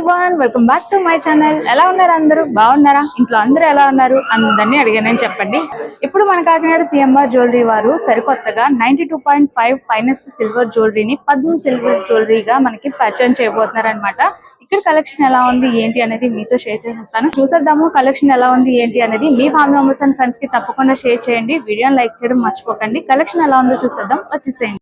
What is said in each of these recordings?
One everyone welcome back to my channel ఎలా ఉన్నారు అందరూ? బాగున్నారా? ఇంట్లో అందరూ ఎలా ఉన్నారు? అందరినీ అడిగానని చెప్పండి. ఇప్పుడు మన కాకినాడ సీఎంఆర్ జ్యువెలరీ వారు సరికొత్తగా ninety two point five finest silver జ్యువెలరీని Padma silver జ్యువెలరీగా మనకి పరిచయం చేయబోతున్నారు అనమాట ఇక్కడ కలెక్షన్ ఎలా ఉంది? ఏంటి అనేది మీతో షేర్ చేసేస్తాను. చూసేద్దాము కలెక్షన్ ఎలా ఉంది? ఏంటి అనేది మీ ఫ్యామిలీ మెంబర్స్ అండ్ ఫ్రెండ్స్కి తప్పకుండా షేర్ చేయండి. వీడియోని లైక్ చేయడం మర్చిపోకండి. కలెక్షన్ ఎలా ఉందో చూసేద్దాం. వచ్చేసేయండి.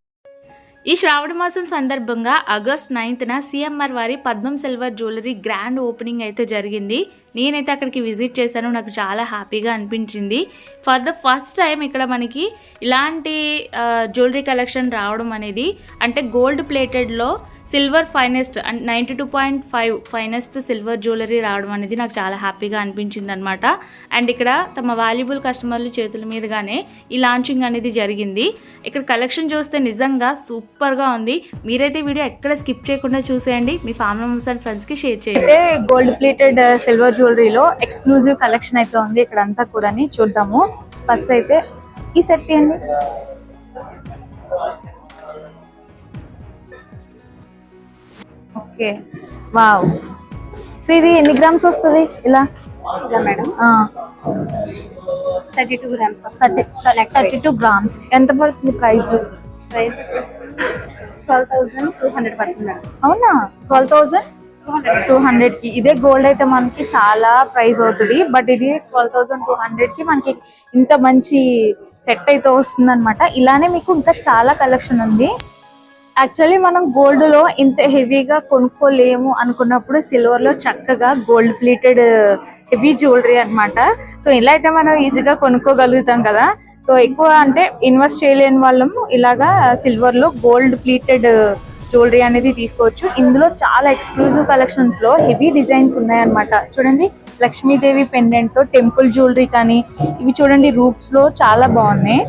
ఈ శ్రావణ మాసం సందర్భంగా ఆగస్ట్ నైన్త్న సిఎంఆర్ వారి పద్మం సిల్వర్ జ్యువెలరీ గ్రాండ్ ఓపెనింగ్ అయితే జరిగింది. నేనైతే అక్కడికి విజిట్ చేశాను. నాకు చాలా హ్యాపీగా అనిపించింది. ఫర్ ద ఫస్ట్ టైం ఇక్కడ మనకి ఇలాంటి జ్యువెలరీ కలెక్షన్ రావడం అనేది అంటే gold ప్లేటెడ్లో silver finest and ninety two point five finest silver jewellery రావడం అనేది నాకు చాలా హ్యాపీగా అనిపించింది అనమాట అండ్ ఇక్కడ తమ వాల్యుబుల్ కస్టమర్ల చేతుల మీదుగానే ఈ లాంచింగ్ అనేది జరిగింది. ఇక్కడ కలెక్షన్ చూస్తే నిజంగా సూపర్గా ఉంది. మీరైతే వీడియో ఎక్కడ స్కిప్ చేయకుండా చూసేయండి. మీ ఫ్యామిలీ మెంబర్స్ అండ్ ఫ్రెండ్స్కి షేర్ చేయండి. గోల్డ్ ప్లేటెడ్ సిల్వర్ జ్యువెలరీలో ఎక్స్క్లూజివ్ కలెక్షన్ అయితే ఉంది. ఇక్కడ అంతా కూడా చూద్దాము. ఫస్ట్ అయితే ఈ సెట్ తీయండి ఓకే. వావ్. సో ఇది ఎన్ని గ్రామ్స్ వస్తుంది ఇలా? Madam. Thirty two grams thirty thirty two grams. ఎంత పడుతుంది price? Price twelve thousand two hundred పడుతుంది అవునా? Twelve thousand? Two hundred. కి ఇదే గోల్డ్ అయితే మనకి చాలా ప్రైస్ అవుతుంది. బట్ ఇది ట్వెల్వ్ థౌసండ్ టూ హండ్రెడ్కి మనకి ఇంత మంచి సెట్ అయితే వస్తుంది అనమాట ఇలానే మీకు ఇంకా చాలా కలెక్షన్ ఉంది. యాక్చువల్లీ మనం గోల్డ్లో ఇంత హెవీగా కొనుక్కోలేము అనుకున్నప్పుడు సిల్వర్లో చక్కగా గోల్డ్ ప్లేటెడ్ హెవీ జ్యువెలరీ అన్నమాట. సో ఇలా అయితే మనం ఈజీగా కొనుక్కోగలుగుతాం కదా. సో ఎక్కువ అంటే ఇన్వెస్ట్ చేయలేని వాళ్ళము ఇలాగా సిల్వర్లో గోల్డ్ ప్లీటెడ్ జ్యువెలరీ అనేది తీసుకోవచ్చు. ఇందులో చాలా ఎక్స్క్లూజివ్ కలెక్షన్స్లో హెవీ డిజైన్స్ ఉన్నాయన్నమాట. చూడండి లక్ష్మీదేవి పెండెంట్తో టెంపుల్ జ్యువెలరీ కానీ ఇవి చూడండి రూప్స్లో చాలా బాగున్నాయి.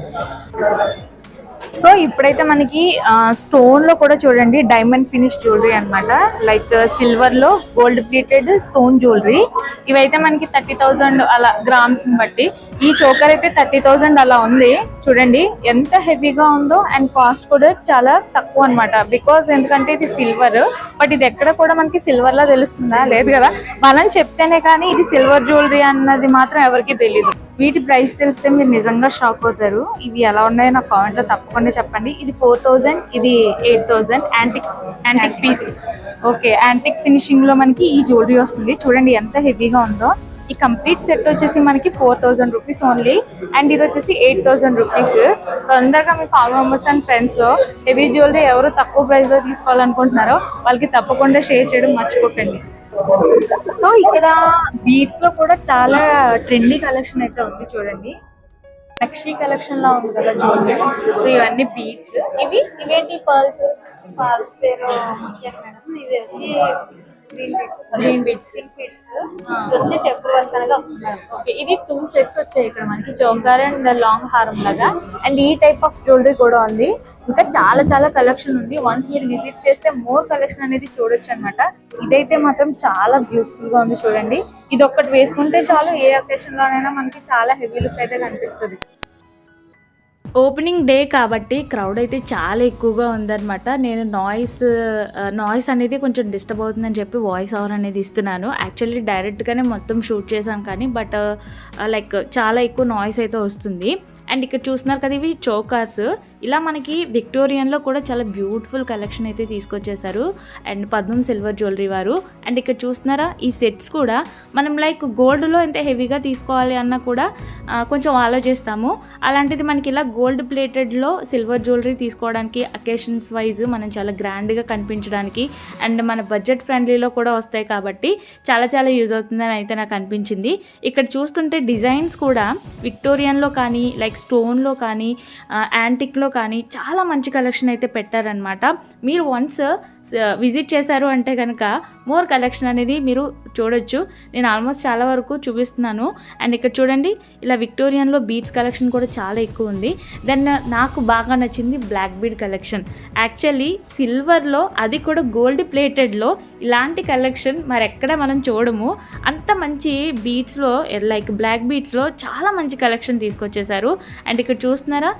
సో ఇప్పుడైతే మనకి స్టోన్లో కూడా చూడండి డైమండ్ ఫినిష్ జ్యువెలరీ అన్నమాట. లైక్ సిల్వర్లో గోల్డ్ ప్లేటెడ్ స్టోన్ జ్యువెలరీ. ఇవైతే మనకి థర్టీ అలా గ్రామ్స్ బట్టి. ఈ చోకర్ అయితే థర్టీ థౌజండ్ అలా ఉంది. చూడండి ఎంత హెవీగా ఉందో అండ్ కాస్ట్ కూడా చాలా తక్కువ అన్నమాట. బికాస్ ఎందుకంటే ఇది సిల్వర్ బట్ ఇది ఎక్కడ కూడా మనకి సిల్వర్ లా తెలుస్తుందా? లేదు కదా? మనం చెప్తేనే కానీ ఇది సిల్వర్ జ్యువెలరీ అన్నది మాత్రం ఎవరికి తెలియదు వీటి ప్రైస్ తెలిస్తే మీరు నిజంగా షాక్ అవుతారు. ఇవి ఎలా ఉన్నాయో నా కామెంట్లో తప్పకుండా చెప్పండి. ఇది ఫోర్ థౌజండ్ ఇది eight thousand antique antique piece okay antique ఫినిషింగ్లో మనకి ఈ జ్యువెలరీ వస్తుంది. చూడండి ఎంత హెవీగా ఉందో. ఈ కంప్లీట్ సెట్ వచ్చేసి మనకి four thousand rupees only and ఇది వచ్చేసి ఎయిట్ థౌసండ్ రూపీస్ తొందరగా మీ ఫామ్ మెంబర్స్ అండ్ ఫ్రెండ్స్లో హెవీ జ్యువెలరీ ఎవరు తక్కువ ప్రైస్లో తీసుకోవాలనుకుంటున్నారో వాళ్ళకి తప్పకుండా షేర్ చేయడం మర్చిపోకండి. సో ఇక్కడ బీచ్లో కూడా చాలా ట్రెండీ కలెక్షన్ అయితే ఉంది చూడండి. నక్షి కలెక్షన్ లా ఉంది కదా చూడండి సో ఇవన్నీ బీట్స్ ఇవి ఇవేంటి పర్ల్స్ ఫాల్స్ పేరు మేడం. ఇది వచ్చి గ్రీన్ బీట్స్ వచ్చి టెంపుల్ వర్క్ అనేది ఓకే ఇది టూ సెట్స్ వచ్చాయి ఇక్కడ మనకి చౌకార్ అండ్ లాంగ్ హారం లాగా. అండ్ ఈ టైప్ ఆఫ్ జ్యువెలరీ కూడా ఉంది. ఇంకా చాలా చాలా కలెక్షన్ ఉంది. వన్స్ మీరు విజిట్ చేస్తే మోర్ కలెక్షన్ అనేది చూడొచ్చు అనమాట ఇదైతే మాత్రం చాలా బ్యూటిఫుల్గా ఉంది చూడండి. ఇది ఒక్కటి వేసుకుంటే చాలు ఏ అకేషన్ లోనైనా మనకి చాలా హెవీ లుక్ అయితే కనిపిస్తుంది. ఓపెనింగ్ డే కాబట్టి క్రౌడ్ అయితే చాలా ఎక్కువగా ఉందన్నమాట. నేను నాయిస్ నాయిస్ అనేది కొంచెం డిస్టర్బ్ అవుతుందని చెప్పి వాయిస్ ఓవర్ అనేది ఇస్తున్నాను. యాక్చువల్లీ డైరెక్ట్గానే మొత్తం షూట్ చేశాను కానీ బట్ లైక్ చాలా ఎక్కువ నాయిస్ అయితే వస్తుంది. అండ్ ఇక్కడ చూస్తున్నారు కదా ఇవి చోకార్స్ ఇలా మనకి విక్టోరియన్లో కూడా చాలా బ్యూటిఫుల్ కలెక్షన్ అయితే తీసుకొచ్చేసారు అండ్ పద్మం సిల్వర్ జ్యువెలరీ వారు. అండ్ ఇక్కడ చూస్తున్నారా ఈ సెట్స్ కూడా. మనం లైక్ గోల్డ్లో ఎంత హెవీగా తీసుకోవాలి అన్నా కూడా కొంచెం ఆలోచిస్తాము. అలాంటిది మనకి ఇలా గోల్డ్ ప్లేటెడ్లో సిల్వర్ జ్యువెలరీ తీసుకోవడానికి అకేషన్స్ వైజ్ మనం చాలా గ్రాండ్గా కనిపించడానికి అండ్ మన బడ్జెట్ ఫ్రెండ్లీలో కూడా వస్తాయి కాబట్టి చాలా చాలా యూజ్ అవుతుందని అయితే నాకు అనిపించింది. ఇక్కడ చూస్తుంటే డిజైన్స్ కూడా విక్టోరియన్లో కానీ లైక్ స్టోన్లో కానీ యాంటిక్లో కానీ చాలా మంచి కలెక్షన్ అయితే పెట్టారనమాట మీరు వన్స్ విజిట్ చేశారు అంటే కనుక మోర్ కలెక్షన్ అనేది మీరు చూడొచ్చు. నేను ఆల్మోస్ట్ చాలా వరకు చూపిస్తున్నాను. అండ్ ఇక్కడ చూడండి ఇలా విక్టోరియన్లో బీడ్స్ కలెక్షన్ కూడా చాలా ఎక్కువ ఉంది. దెన్ నాకు బాగా నచ్చింది బ్లాక్ బీడ్ కలెక్షన్. యాక్చువల్లీ సిల్వర్లో అది కూడా గోల్డ్ ప్లేటెడ్లో ఇలాంటి కలెక్షన్ మరి ఎక్కడ మనం చూడము. అంత మంచి బీట్స్లో లైక్ బ్లాక్ బీట్స్లో చాలా మంచి కలెక్షన్ తీసుకొచ్చేసారు అండ్ ఇక్కడ చూస్తున్నారా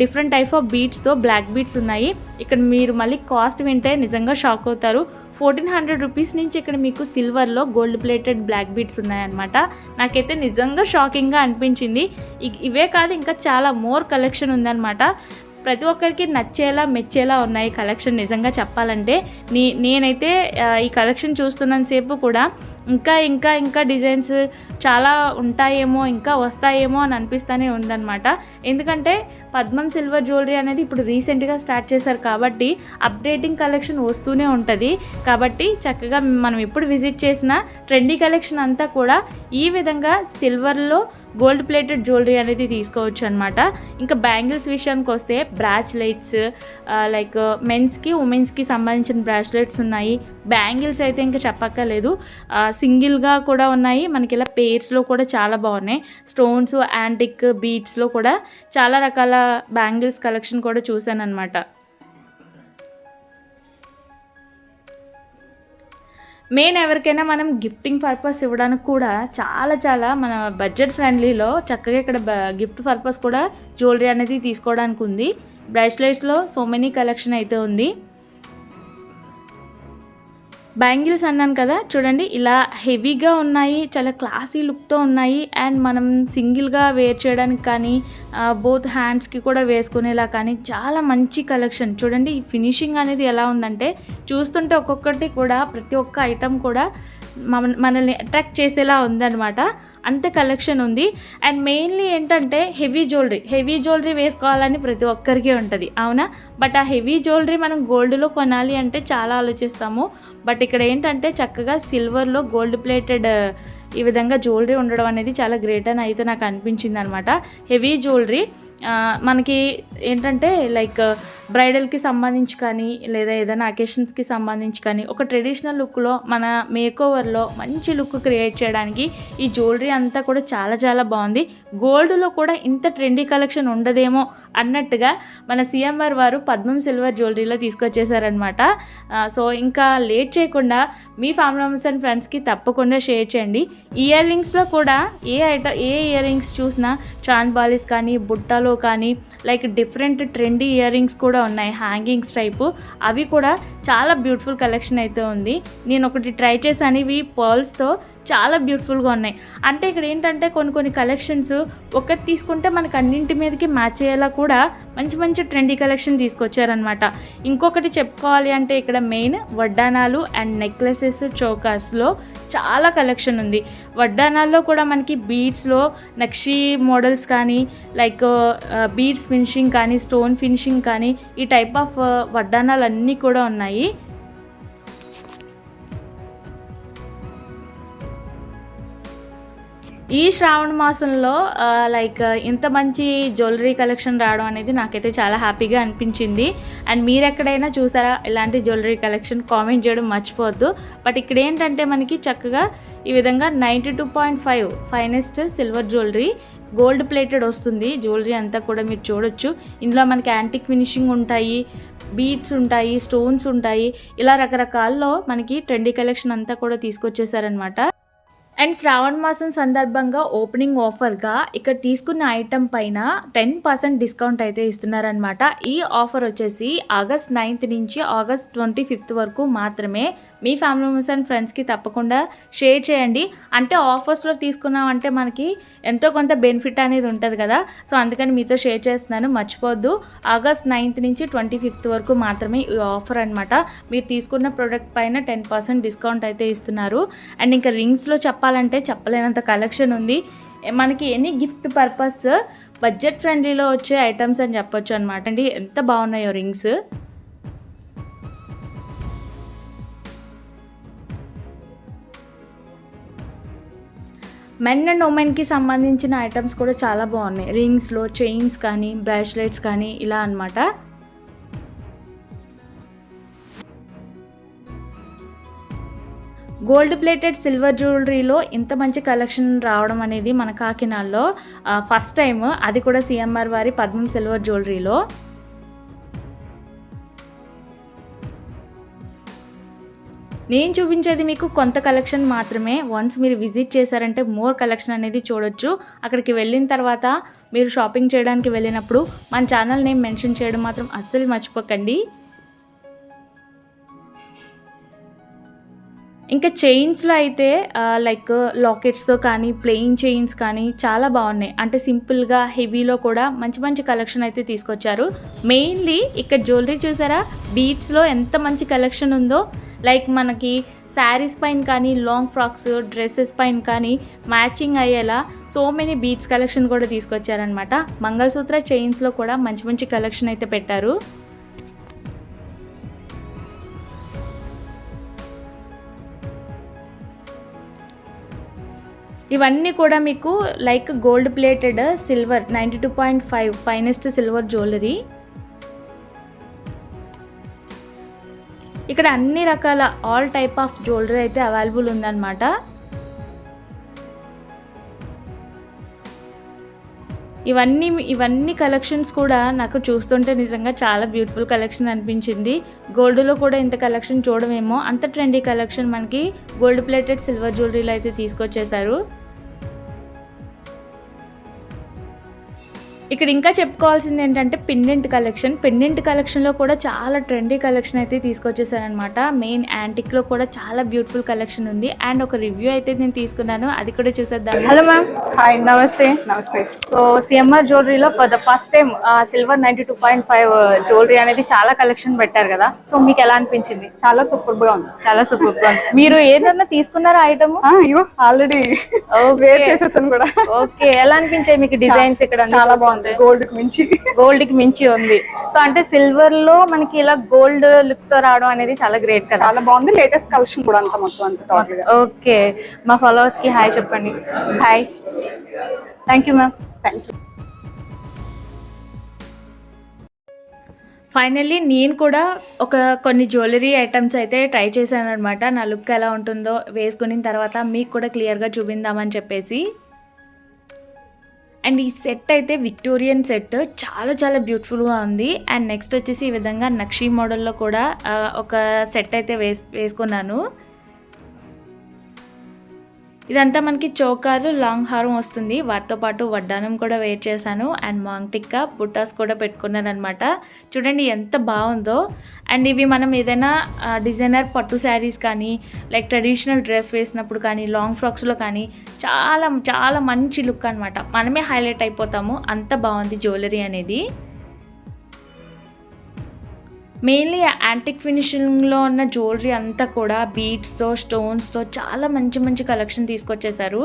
డిఫరెంట్ టైప్ ఆఫ్ బీట్స్తో బ్లాక్ బీట్స్ ఉన్నాయి. ఇక్కడ మీరు మళ్ళీ కాస్ట్ వింటే నిజంగా షాక్ అవుతారు. ఫోర్టీన్ హండ్రెడ్ రూపీస్ నుంచి ఇక్కడ మీకు సిల్వర్లో గోల్డ్ ప్లేటెడ్ బ్లాక్ బీట్స్ ఉన్నాయన్నమాట. నాకైతే నిజంగా షాకింగ్గా అనిపించింది. ఇవే కాదు ఇంకా చాలా మోర్ కలెక్షన్ ఉందన్నమాట. ప్రతి ఒక్కరికి నచ్చేలా మెచ్చేలా ఉన్నాయి కలెక్షన్. నిజంగా చెప్పాలంటే నీ నేనైతే ఈ కలెక్షన్ చూస్తున్నంతసేపు కూడా ఇంకా ఇంకా ఇంకా డిజైన్స్ చాలా ఉంటాయేమో ఇంకా వస్తాయేమో అని అనిపిస్తూనే ఉందన్నమాట. ఎందుకంటే పద్మం సిల్వర్ జ్యువెలరీ అనేది ఇప్పుడు రీసెంట్గా స్టార్ట్ చేశారు కాబట్టి అప్డేటింగ్ కలెక్షన్ వస్తూనే ఉంటుంది. కాబట్టి చక్కగా మనం ఎప్పుడు విజిట్ చేసిన ట్రెండీ కలెక్షన్ అంతా కూడా ఈ విధంగా సిల్వర్లో గోల్డ్ ప్లేటెడ్ జ్యువెలరీ అనేది తీసుకోవచ్చు అనమాట ఇంకా బ్యాంగిల్స్ విషయానికి వస్తే బ్రాచ్లెట్స్ లైక్ మెన్స్కి ఉమెన్స్కి సంబంధించిన బ్రాచ్లెట్స్ ఉన్నాయి. బ్యాంగిల్స్ అయితే ఇంకా చెప్పక్కర్లేదు. సింగిల్గా కూడా ఉన్నాయి. మనకి ఇలా పేర్స్లో కూడా చాలా బాగున్నాయి. స్టోన్స్ యాంటిక్ బీట్స్లో కూడా చాలా రకాల బ్యాంగిల్స్ కలెక్షన్ కూడా చూశాను అనమాట మెయిన్ ఎవరికైనా మనం గిఫ్టింగ్ పర్పస్ ఇవ్వడానికి కూడా చాలా చాలా మన బడ్జెట్ ఫ్రెండ్లీలో చక్కగా ఇక్కడ గిఫ్ట్ పర్పస్ కూడా జ్యువెలరీ అనేది తీసుకోవడానికి ఉంది. బ్రాస్లెట్స్లో సో మెనీ కలెక్షన్ అయితే ఉంది. బ్యాంగిల్స్ అన్నాను కదా చూడండి ఇలా హెవీగా ఉన్నాయి చాలా క్లాసీ లుక్తో ఉన్నాయి అండ్ మనం సింగిల్గా వేర్ చేయడానికి కానీ బోత్ హ్యాండ్స్కి కూడా వేసుకునేలా కానీ చాలా మంచి కలెక్షన్. చూడండి ఈ ఫినిషింగ్ అనేది ఎలా ఉందంటే చూస్తుంటే ఒక్కొక్కటి కూడా ప్రతి ఒక్క ఐటమ్ కూడా మన మనల్ని అట్రాక్ట్ చేసేలా ఉందన్నమాట. అంత కలెక్షన్ ఉంది. అండ్ మెయిన్లీ ఏంటంటే హెవీ జ్యువెలరీ హెవీ జ్యువెలరీ వేసుకోవాలని ప్రతి ఒక్కరికి ఉంటుంది. అవునా? బట్ ఆ హెవీ జ్యువెలరీ మనం గోల్డ్లో కొనాలి అంటే చాలా ఆలోచిస్తాము. బట్ ఇక్కడ ఏంటంటే చక్కగా సిల్వర్లో గోల్డ్ ప్లేటెడ్ ఈ విధంగా జ్యువెలరీ ఉండడం అనేది చాలా గ్రేట్ అని అయితే నాకు అనిపించింది అనమాట హెవీ జ్యువెలరీ మనకి ఏంటంటే లైక్ బ్రైడల్కి సంబంధించి కానీ లేదా ఏదైనా అకేషన్స్కి సంబంధించి కానీ ఒక ట్రెడిషనల్ లుక్లో మన మేకోవర్లో మంచి లుక్ క్రియేట్ చేయడానికి ఈ జ్యువెలరీ అంతా కూడా చాలా చాలా బాగుంది. గోల్డ్లో కూడా ఇంత ట్రెండీ కలెక్షన్ ఉండదేమో అన్నట్టుగా మన సిఎంఆర్ వారు పద్మం సిల్వర్ జ్యువెలరీలో తీసుకొచ్చేసారనమాట సో ఇంకా లేట్ చేయకుండా మీ ఫ్యామిలీ మెంబర్స్ అండ్ ఫ్రెండ్స్కి తప్పకుండా షేర్ చేయండి. ఇయర్ రింగ్స్లో కూడా ఏ ఐట ఏ ఇయర్ రింగ్స్ చూసినా చాంద్ బాలిస్ కానీ బుట్టలో కానీ like different trendy ear rings కూడా ఉన్నాయి. హ్యాంగింగ్స్ టైపు అవి కూడా చాలా బ్యూటిఫుల్ కలెక్షన్ అయితే ఉంది. నేను ఒకటి ట్రై చేశాను. ఇవి పర్ల్స్తో చాలా బ్యూటిఫుల్గా ఉన్నాయి. అంటే ఇక్కడ ఏంటంటే కొన్ని కొన్ని కలెక్షన్స్ ఒకటి తీసుకుంటే మనకు అన్నింటి మీదకి మ్యాచ్ అయ్యేలా కూడా మంచి మంచి ట్రెండీ కలెక్షన్ తీసుకొచ్చారనమాట ఇంకొకటి చెప్పుకోవాలి అంటే ఇక్కడ మెయిన్ వడ్డానాలు అండ్ నెక్లెసెస్ చోకాస్లో చాలా కలెక్షన్ ఉంది. వడ్డానాల్లో కూడా మనకి బీడ్స్లో నక్షి మోడల్స్ కానీ లైక్ బీడ్స్ ఫినిషింగ్ కానీ స్టోన్ ఫినిషింగ్ కానీ ఈ టైప్ ఆఫ్ uh, వడ్డానాలు అన్నీ కూడా ఉన్నాయి. ఈ శ్రావణ మాసంలో లైక్ ఇంత మంచి జ్యువెలరీ కలెక్షన్ రావడం అనేది నాకైతే చాలా హ్యాపీగా అనిపించింది. అండ్ మీరు ఎక్కడైనా చూసారా ఇలాంటి జ్యువెలరీ కలెక్షన్ కామెంట్ చేయడం మర్చిపోవద్దు. బట్ ఇక్కడ ఏంటంటే మనకి చక్కగా ఈ విధంగా ninety two point five finest silver jewellery gold plated వస్తుంది. జ్యువెలరీ అంతా కూడా మీరు చూడొచ్చు. ఇందులో మనకి యాంటిక్ ఫినిషింగ్ ఉంటాయి బీట్స్ ఉంటాయి స్టోన్స్ ఉంటాయి. ఇలా రకరకాల్లో మనకి ట్రెండీ కలెక్షన్ అంతా కూడా తీసుకొచ్చేసారనమాట అండ్ శ్రావణ మాసం సందర్భంగా ఓపెనింగ్ ఆఫర్గా ఇక్కడ తీసుకున్న ఐటమ్ పైన టెన్ పర్సెంట్ డిస్కౌంట్ అయితే ఇస్తున్నారనమాట ఈ ఆఫర్ వచ్చేసి ఆగస్ట్ నైన్త్ నుంచి ఆగస్ట్ ట్వంటీ ఫిఫ్త్ వరకు మాత్రమే మీ ఫ్యామిలీ మెంబర్స్ అండ్ ఫ్రెండ్స్కి తప్పకుండా షేర్ చేయండి. అంటే ఆఫర్స్లో తీసుకున్నామంటే మనకి ఎంతో కొంత బెనిఫిట్ అనేది ఉంటుంది కదా. సో అందుకని మీతో షేర్ చేస్తున్నాను. మర్చిపోవద్దు. ఆగస్ట్ నైన్త్ నుంచి ట్వంటీ ఫిఫ్త్ వరకు మాత్రమే ఈ ఆఫర్ అనమాట మీరు తీసుకున్న ప్రోడక్ట్ పైన టెన్ పర్సెంట్ డిస్కౌంట్ అయితే ఇస్తున్నారు. అండ్ ఇంకా రింగ్స్లో చెప్పాలంటే చెప్పలేనంత కలెక్షన్ ఉంది. మనకి ఎనీ గిఫ్ట్ పర్పస్ బడ్జెట్ ఫ్రెండ్లీలో వచ్చే ఐటమ్స్ అని చెప్పొచ్చు అనమాట అండి. ఎంత బాగున్నాయో రింగ్స్ మెన్ అండ్ ఉమెన్కి సంబంధించిన ఐటమ్స్ కూడా చాలా బాగున్నాయి. రింగ్స్లో చైన్స్ కానీ బ్రాస్లెట్స్ కానీ ఇలా అన్నమాట. గోల్డ్ ప్లేటెడ్ సిల్వర్ జ్యువెలరీలో ఇంత మంచి కలెక్షన్ రావడం అనేది మన కాకినాడలో ఫస్ట్ టైం అది కూడా సిఎంఆర్ వారి పద్మం సిల్వర్ జ్యువెలరీలో నేను చూపించేది మీకు కొంత కలెక్షన్ మాత్రమే. వన్స్ మీరు విజిట్ చేశారంటే మోర్ కలెక్షన్ అనేది చూడొచ్చు. అక్కడికి వెళ్ళిన తర్వాత మీరు షాపింగ్ చేయడానికి వెళ్ళినప్పుడు మన ఛానల్ నేమ్ మెన్షన్ చేయడం మాత్రం అస్సలు మర్చిపోకండి. ఇంకా చైన్స్లో అయితే లైక్ లాకెట్స్తో కానీ ప్లెయిన్ చైన్స్ కానీ చాలా బాగున్నాయి. అంటే సింపుల్గా హెవీలో కూడా మంచి మంచి కలెక్షన్ అయితే తీసుకొచ్చారు. మెయిన్లీ ఇక్కడ జ్యువెలరీ చూసారా? బీట్స్లో ఎంత మంచి కలెక్షన్ ఉందో. లైక్ మనకి శారీస్ పైన కానీ లాంగ్ ఫ్రాక్స్ డ్రెస్సెస్ పైన కానీ మ్యాచింగ్ అయ్యేలా సో మెనీ బీట్స్ కలెక్షన్ కూడా తీసుకొచ్చారనమాట మంగళసూత్ర చైన్స్లో కూడా మంచి మంచి కలెక్షన్ అయితే పెట్టారు. ఇవన్నీ కూడా మీకు like gold plated silver ninety two point five finest silver jewellery ఇక్కడ అన్ని రకాల ఆల్ టైప్ ఆఫ్ జ్యువెలరీ అయితే అవైలబుల్ ఉందన్నమాట. ఇవన్నీ ఇవన్నీ కలెక్షన్స్ కూడా నాకు చూస్తుంటే నిజంగా చాలా బ్యూటిఫుల్ కలెక్షన్ అనిపించింది. గోల్డ్లో కూడా ఇంత కలెక్షన్ చూడమేమో. అంత ట్రెండీ కలెక్షన్ మనకి గోల్డ్ ప్లేటెడ్ సిల్వర్ జ్యువెలరీలో అయితే తీసుకొచ్చేసారు ఇక్కడ ఇంకా చెప్పుకోవాల్సింది ఏంటంటే పెండెంట్ కలెక్షన్ పెండెంట్ కలెక్షన్లో కూడా చాలా ట్రెండీ కలెక్షన్ అయితే తీసుకొచ్చేసారనమాట మెయిన్ యాంటిక్లో కూడా చాలా బ్యూటిఫుల్ కలెక్షన్ ఉంది. అండ్ ఒక రివ్యూ అయితే నేను తీసుకున్నాను. అది కూడా చూసేద్దాం హలో మ్యామ్ హాయ్ నమస్తే. నమస్తే. So CMR జ్యువెలరీలో for the first time silver ninety two point five jewellery అనేది చాలా కలెక్షన్ పెట్టారు కదా. సో మీకు ఎలా అనిపించింది? చాలా సూపర్గా ఉంది. చాలా సూపర్ మీరు ఏదన్నా తీసుకున్నారా ఐటమ్ ఆల్రెడీ వేర్ కూడా. ఓకే ఎలా అనిపించాయి మీకు డిజైన్స్ ఇక్కడ? చాలా బాగుంది గోల్డ్కి మించి. గోల్డ్కి మించి ఉంది. సో అంటే సిల్వర్లో మనకి ఇలా గోల్డ్ లుక్తో రావడం అనేది చాలా గ్రేట్ కదా. చాలా బాగుంది. లేటెస్ట్ కలెక్షన్ కూడా అంత మొత్తం అంత టోటల్గా ఓకే. మా ఫాలోవర్స్కి హాయ్ చెప్పండి. Hi. Thank you ma'am. Thank you finally నేను కూడా ఒక కొన్ని జ్యువెలరీ ఐటమ్స్ అయితే ట్రై చేశాను అనమాట నా లుక్ ఎలా ఉంటుందో వేసుకున్న తర్వాత మీకు కూడా క్లియర్గా చూపిందామని చెప్పేసి. అండ్ ఈ సెట్ అయితే విక్టోరియన్ సెట్. చాలా చాలా బ్యూటిఫుల్గా ఉంది. అండ్ నెక్స్ట్ వచ్చేసి ఈ విధంగా నక్షీ మోడల్లో కూడా ఒక సెట్ అయితే వేస్ వేసుకున్నాను. ఇదంతా మనకి చోకారు లాంగ్ హారం వస్తుంది. వాటితో పాటు వడ్డానం కూడా వేర్ చేశాను. అండ్ మాంగ్ టిక్కా బుట్టాస్ కూడా పెట్టుకున్నాను అనమాట చూడండి ఎంత బాగుందో. అండ్ ఇవి మనం ఏదైనా డిజైనర్ పట్టు శారీస్ కానీ లైక్ ట్రెడిషనల్ డ్రెస్ వేసినప్పుడు కానీ లాంగ్ ఫ్రాక్స్లో కానీ చాలా చాలా మంచి లుక్ అనమాట. మనమే హైలైట్ అయిపోతాము. అంత బాగుంది జ్యువెలరీ అనేది. మెయిన్లీ యాంటిక్ ఫినిషింగ్లో ఉన్న జ్యువెలరీ అంతా కూడా బీడ్స్తో స్టోన్స్తో చాలా మంచి మంచి కలెక్షన్ తీసుకొచ్చేసారు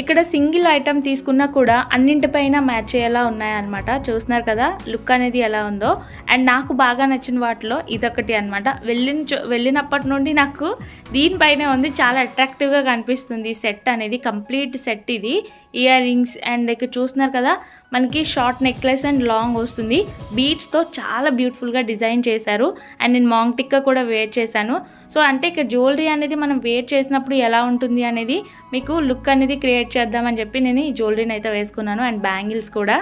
ఇక్కడ సింగిల్ ఐటమ్ తీసుకున్నా కూడా అన్నింటిపైన మ్యాచ్ అయ్యేలా ఉన్నాయన్నమాట. చూస్తున్నారు కదా లుక్ అనేది ఎలా ఉందో. అండ్ నాకు బాగా నచ్చిన వాటిలో ఇదొకటి అనమాట వెళ్ళిన వెళ్ళినప్పటి నుండి నాకు దీనిపైనే ఉంది. చాలా అట్రాక్టివ్గా కనిపిస్తుంది సెట్ అనేది. కంప్లీట్ సెట్ ఇది. ఇయర్ రింగ్స్ అండ్ ఇక్కడ చూస్తున్నారు కదా మనకి షార్ట్ నెక్లెస్ అండ్ లాంగ్ వస్తుంది. బీట్స్తో చాలా బ్యూటిఫుల్గా డిజైన్ చేశారు. అండ్ నేను మాంగ్ టిక్క కూడా వేర్ చేశాను. సో అంటే ఇక్కడ జ్యువెలరీ అనేది మనం వేర్ చేసినప్పుడు ఎలా ఉంటుంది అనేది మీకు లుక్ అనేది క్రియేట్ చేద్దామని చెప్పి నేను ఈ జ్యువెలరీని అయితే వేసుకున్నాను. అండ్ బ్యాంగిల్స్ కూడా.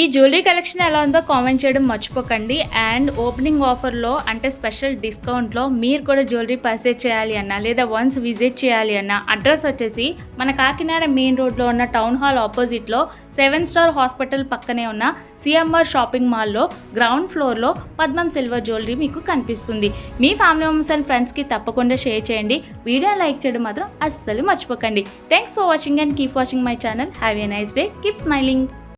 ఈ జ్యువెలరీ కలెక్షన్ ఎలా ఉందో కామెంట్ చేయడం మర్చిపోకండి. అండ్ ఓపెనింగ్ ఆఫర్లో అంటే స్పెషల్ డిస్కౌంట్లో మీరు కూడా జ్యువెలరీ పర్చేజ్ చేయాలి అన్నా లేదా వన్స్ విజిట్ చేయాలి అన్న అడ్రస్ వచ్చేసి మన కాకినాడ మెయిన్ రోడ్లో ఉన్న టౌన్ హాల్ ఆపోజిట్లో సెవెన్ స్టార్ హాస్పిటల్ పక్కనే ఉన్న సిఎంఆర్ షాపింగ్ మాల్లో గ్రౌండ్ ఫ్లోర్లో పద్మం సిల్వర్ జ్యువెలరీ మీకు కనిపిస్తుంది. మీ ఫ్యామిలీ మెంబర్స్ అండ్ ఫ్రెండ్స్కి తప్పకుండా షేర్ చేయండి. వీడియో లైక్ చేయడం మాత్రం అస్సలు మర్చిపోకండి. Thanks for watching and keep watching my channel have a nice day keep smiling